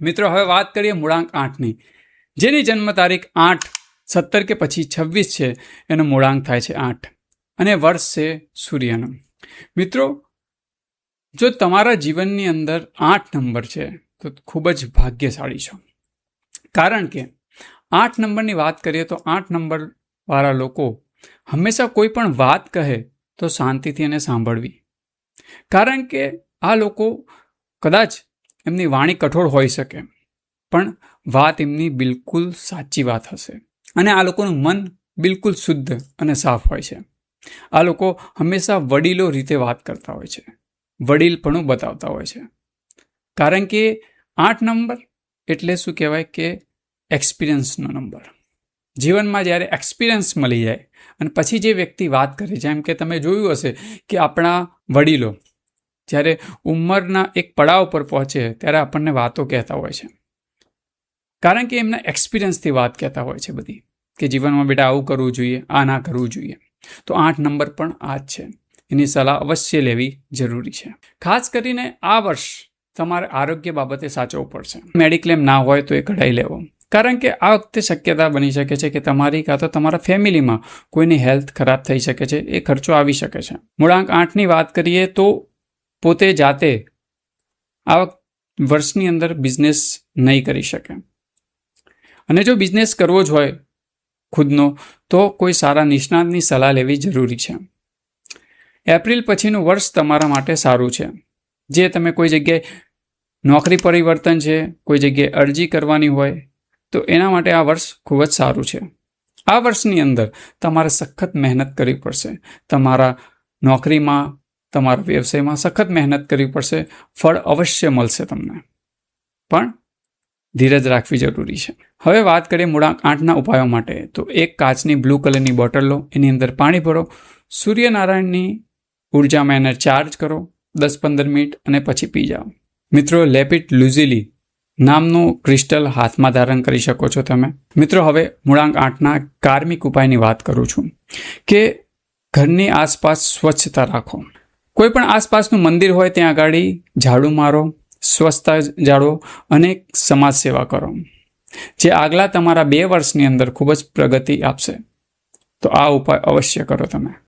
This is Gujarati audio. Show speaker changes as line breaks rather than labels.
મિત્રો, હવે વાત કરીએ મૂળાંક આઠની. જેની જન્મ તારીખ આઠ સત્તર કે પછી છવ્વીસ છે, એનો મૂળાંક થાય છે આઠ. અને વર્ષ છે સૂર્યનો. મિત્રો, જો તમારા જીવનની અંદર આઠ નંબર છે, તો ખૂબ જ ભાગ્યશાળી છો. કારણ કે આઠ નંબરની વાત કરીએ તો આઠ નંબરવાળા લોકો હંમેશા કોઈ પણ વાત કહે તો શાંતિથી એને સાંભળવી. કારણ કે આ લોકો કદાચ એમની વાણી કઠોળ હોઈ શકે. પણ વાત એમની બિલકુલ સાચી વાત હશે. અને આ લોકોનું મન બિલકુલ શુદ્ધ અને સાફ હોય છે. આ લોકો હંમેશા વડીલો રીતે વાત કરતા હોય છે. વડીલપણું બતાવતા હોય છે. કારણ કે આઠ નંબર એટલે શું કહેવાય કે એક્સપિરિયન્સનો નંબર. જીવનમાં જ્યારે એક્સપિરિયન્સ મળી જાય અને પછી જે વ્યક્તિ વાત કરે જેમ કે તમે જોયું હશે કે આપણા વડીલો જ્યારે ઉંમરના એક પડાવ પર પહોંચે ત્યારે આપણને વાતો કહેતા હોય છે. કારણ કે એમના એક્સપિરિયન્સથી વાત કહેતા હોય છે બધી, કે જીવનમાં બેટા આવું કરવું જોઈએ, આ ના કરવું જોઈએ. તો આઠ નંબર પણ આ જ છે. એની સલાહ અવશ્ય લેવી જરૂરી છે. ખાસ કરીને આ વર્ષ તમારે આરોગ્ય બાબતે સાચવવું પડશે. મેડિક્લેમ ના હોય તો એ કઢાઈ લેવો. કારણ કે આ વખતે શક્યતા બની શકે છે કે તમારી કાં તો તમારા ફેમિલીમાં કોઈની હેલ્થ ખરાબ થઈ શકે છે, એ ખર્ચો આવી શકે છે. મૂળાંક આઠની વાત કરીએ તો પોતે જાતે આ વર્ષની અંદર બિઝનેસ નહીં કરી શકે. અને જો બિઝનેસ કરવો જ હોય ખુદનો, તો કોઈ સારા નિષ્ણાતની સલાહ લેવી જરૂરી છે. એપ્રિલ પછીનું વર્ષ તમારા માટે સારું છે. જે તમે કોઈ જગ્યાએ નોકરી પરિવર્તન છે, કોઈ જગ્યાએ અરજી કરવાની હોય, તો એના માટે આ વર્ષ ખૂબ જ સારું છે. આ વર્ષની અંદર તમારે સખત મહેનત કરવી પડશે. તમારા નોકરીમાં તમારા વ્યવસાયમાં સખત મહેનત કરવી પડશે, ફળ અવશ્ય મળશે તમને. પણ ધીરજ રાખવી જરૂરી છે. હવે વાત કરીએ મૂળાંક આઠના ઉપાયો માટે. તો એક કાચની બ્લુ કલરની બોટલ લો, એની અંદર પાણી ભરો, સૂર્યનારાયણની ઉર્જામાં એને ચાર્જ કરો, દસ પંદર મિનિટ અને પછી પી જાઓ. મિત્રો, લેપિટ લુઝીલી નામનું ક્રિસ્ટલ હાથમાં ધારણ કરી શકો છો તમે. મિત્રો, હવે મૂળાંક આઠના કાર્મિક ઉપાયની વાત કરું છું. કે ઘરની આસપાસ સ્વચ્છતા રાખો. કોઈ પણ આસપાસનું મંદિર હોય ત્યાં આગળ ઝાડુ મારો સ્વચ્છતા જાળવો અને સમાજ સેવા કરો. જે આગલા તમારા બે વર્ષની અંદર ખૂબ જ પ્રગતિ આપશે. તો આ ઉપાય અવશ્ય કરો તમે.